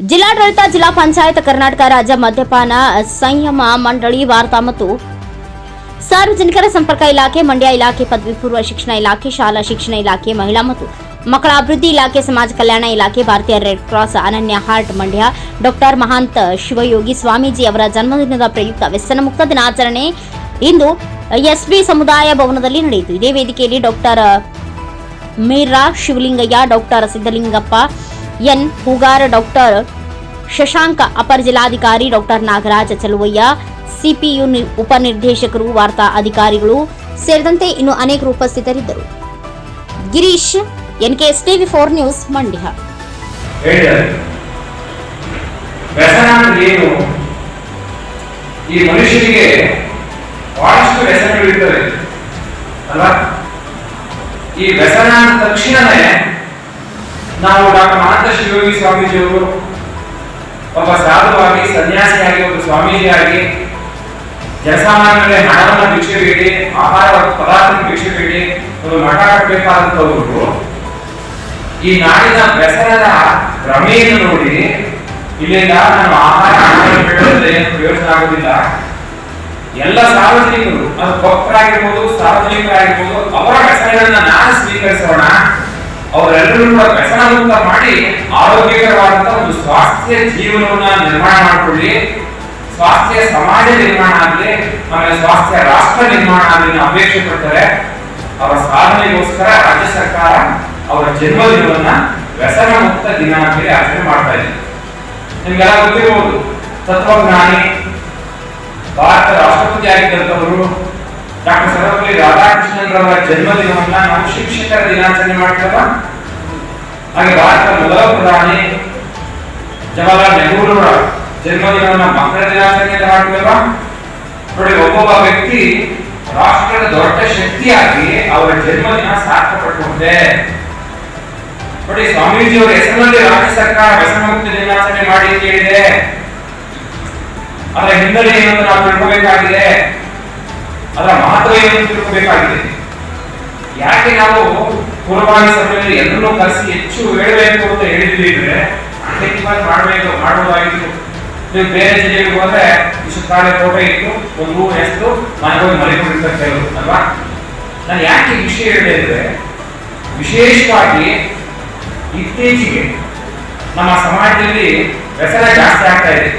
ಜಿಲ್ಲಾಡಳಿತ, ಜಿಲ್ಲಾ ಪಂಚಾಯತ್, ಕರ್ನಾಟಕ ರಾಜ್ಯ ಮದ್ಯಪಾನ ಸಂಯಮ ಮಂಡಳಿ, ವಾರ್ತಾ ಮತ್ತು ಸಾರ್ವಜನಿಕರ ಸಂಪರ್ಕ ಇಲಾಖೆ, ಮಂಡ್ಯ ಇಲಾಖೆ, ಪದವಿ ಪೂರ್ವ ಶಿಕ್ಷಣ ಇಲಾಖೆ, ಶಾಲಾ ಶಿಕ್ಷಣ ಇಲಾಖೆ, ಮಹಿಳಾ ಮತ್ತು ಮಕ್ಕಳ ಅಭಿವೃದ್ಧಿ ಇಲಾಖೆ, ಸಮಾಜ ಕಲ್ಯಾಣ ಇಲಾಖೆ, ಭಾರತೀಯ Red Cross, Ananya heart Mandya, doctor Mahanta Shivayogi Swamiji ಅವರ ಜನ್ಮದಿನದ ಪ್ರಯುಕ್ತ ವ್ಯಸನ ಮುಕ್ತ ದಿನಾಚರಣೆ ಇಂದು ಎಸ್ಬಿ ಸಮುದಾಯ ಭವನದಲ್ಲಿ ನಡೆಯಿತು. ಇದೇ ವೇದಿಕೆಯಲ್ಲಿ doctor Meera Shivalingaiah, doctor Siddalingappa N Hugar doctor Shashanka, ಅಪರ ಜಿಲ್ಲಾಧಿಕಾರಿ ಡಾಕ್ಟರ್ ನಾಗರಾಜ ಚಲುವಯ್ಯ, ಸಿಪಿಯು ಉಪನಿರ್ದೇಶಕರು, ವಾರ್ತಾ ಅಧಿಕಾರಿಗಳು ಸೇರಿದಂತೆ ಇನ್ನು ಅನೇಕರು ಉಪಸ್ಥಿತರಿದ್ದರು. Girish NKS TV four news, Mandya. ಈ ಮನುಷ್ಯನಿಗೆ ಬಹಳಷ್ಟು ವ್ಯಸನಗಳಿರ್ತವೆ, ಅಲ್ವಾ? ಈ ವ್ಯಸನ ತಕ್ಷಣವೇ ನಾವು ಡಾಕ್ಟರ್ ಮಹಾಂತ ಶಿವಯೋಗಿ ಸ್ವಾಮೀಜಿಯವರು ಒಬ್ಬ ಸಾಧುವಾಗಿ, ಸನ್ಯಾಸಿಯಾಗಿ ಒಂದು ಸ್ವಾಮೀಜಿಯಾಗಿ ಜನಸಾಮಾನ್ಯರಿಗೆ ಹಣವನ್ನು ಭಿಕ್ಷೆ ಬೇಡಿ, ಆಹಾರ ಪದಾರ್ಥ ಭಿಕ್ಷೆ ಬೇಡಿ, ಒಂದು ಮಠ ಕಟ್ಟಬೇಕಾದಂಥವ್ರು ಈ ನಾಡಿನ ಬೆಸರದ ಭ್ರಮೆಯನ್ನು ನೋಡಿ ಇಲ್ಲಿಂದ ನಾನು ಆಹಾರ ಏನು ಪ್ರಯೋಜನ ಆಗುದಿಲ್ಲ ಎಲ್ಲ ಸಾರ್ವಜನಿಕರು, ಅದು ಭಕ್ತರಾಗಿರ್ಬೋದು, ಸಾರ್ವಜನಿಕರಾಗಿರ್ಬೋದು, ಅವರ ವ್ಯಸನಗಳನ್ನ ನಾನು ಸ್ವೀಕರಿಸೋಣ. ಅವರೆಲ್ಲರೂ ಕೂಡ ಮಾಡಿ ಆರೋಗ್ಯಕರವಾದಂತಹ ಒಂದು ಸ್ವಾಸ್ಥ್ಯ ಜೀವನವನ್ನ ನಿರ್ಮಾಣ ಮಾಡಿಕೊಳ್ಳಿ. ಸ್ವಾಸ್ಥ್ಯ ಸಮಾಜ ನಿರ್ಮಾಣ ಆಗಲಿ, ಆಮೇಲೆ ಸ್ವಾಸ್ಥ್ಯ ರಾಷ್ಟ್ರ ನಿರ್ಮಾಣ ಆಗಲಿ ಅಪೇಕ್ಷೆ ಪಡ್ತಾರೆ. ಅವರ ಸಾಧನೆಗೋಸ್ಕರ ರಾಜ್ಯ ಸರ್ಕಾರ ಅವರ ಜನ್ಮದಿನವನ್ನ ವ್ಯಸನ ಮುಕ್ತ ದಿನ ಅಂತೇಳಿ ಆಚರಣೆ ಮಾಡ್ತಾ ಇದೆ. ನಿಮ್ಗೆಲ್ಲ ಗೊತ್ತಿರಬಹುದು ತತ್ವಜ್ಞಾನಿ ಭಾರತ ರಾಷ್ಟ್ರಪತಿ ಆಗಿದ್ದಂಥವರು ಸರ್ವಪಲ್ಲಿ ರಾಧಾಕೃಷ್ಣನ್ ರವರ ಜನ್ಮದಿನವನ್ನ ನಾವು ಶಿಕ್ಷಕರ ದಿನಾಚರಣೆ ಮಾಡ್ತೇವ ಹಾಗೆ ಭಾರತದ ಮೊದಲ ಪ್ರಧಾನಿ ಜವಾಹರ್ಲಾಲ್ ನೆಹರೂರವರ ಜನ್ಮದಿನವನ್ನ ಮಕ್ಕಳ ದಿನಾಚರಣೆ ಮಾಡ್ತೇವ ನೋಡಿ, ಒಬ್ಬೊಬ್ಬ ವ್ಯಕ್ತಿ ರಾಷ್ಟ್ರದ ದೊಡ್ಡ ಶಕ್ತಿಯಾಗಿ ಅವರ ಜನ್ಮದಿನ ಸಾರ್ಥಕಪಟ್ಟುಕೊಂಡಿದೆ ನೋಡಿ ಸ್ವಾಮೀಜಿಯವರ ಹೆಸರಿನಲ್ಲಿ ರಾಜ್ಯ ಸರ್ಕಾರ ವ್ಯಸನ ದಿನಾಚರಣೆ ಮಾಡಿ ಕೇಳಿದೆ ಹೇಳಿದೆ. ಅದರ ಹಿನ್ನೆಲೆ ಏನಂತ ನಾವು ತಿಳ್ಕೋಬೇಕಾಗಿದೆ? ಅದರ ಮಹತ್ವ ಏನು ತಿಳ್ಕೋಬೇಕಾಗಿದೆ. ಯಾಕೆ ನಾವು ಪೂರ್ವಭಾವಿ ಸಭೆಯಲ್ಲಿ ಎಲ್ಲರೂ ಕರೆಸಿ ಹೆಚ್ಚು ಹೇಳಬೇಕು ಅಂತ ಹೇಳಿದ್ವಿ ಅಂದ್ರೆ ಅಂತಿಮವಾಗಿ ಮಾಡಬೇಕು ಮಾಡಬಹುದಾಗಿತ್ತು ನೀವು ಬೇರೆ ಜಿಲ್ಲೆಗೆ ಹೋದ್ರೆ ಇಷ್ಟು ಕಾಳೆ ಇತ್ತು, ಒಂದು ರೂಮ್ ಎಷ್ಟು, ಮನೆಗಳು ಹೋಗಿ ಮಲಿಕೊಂಡಿರ್ತಾರೆ ಕೆಲವರು ಅಲ್ವಾ? ನಾನು ಯಾಕೆ ವಿಷಯ ಹೇಳಿದೆ ಅಂದ್ರೆ ವಿಶೇಷವಾಗಿ ಇತ್ತೀಚೆಗೆ ನಮ್ಮ ಸಮಾಜದಲ್ಲಿ ವ್ಯಸನ ಜಾಸ್ತಿ ಆಗ್ತಾ ಇದೆ.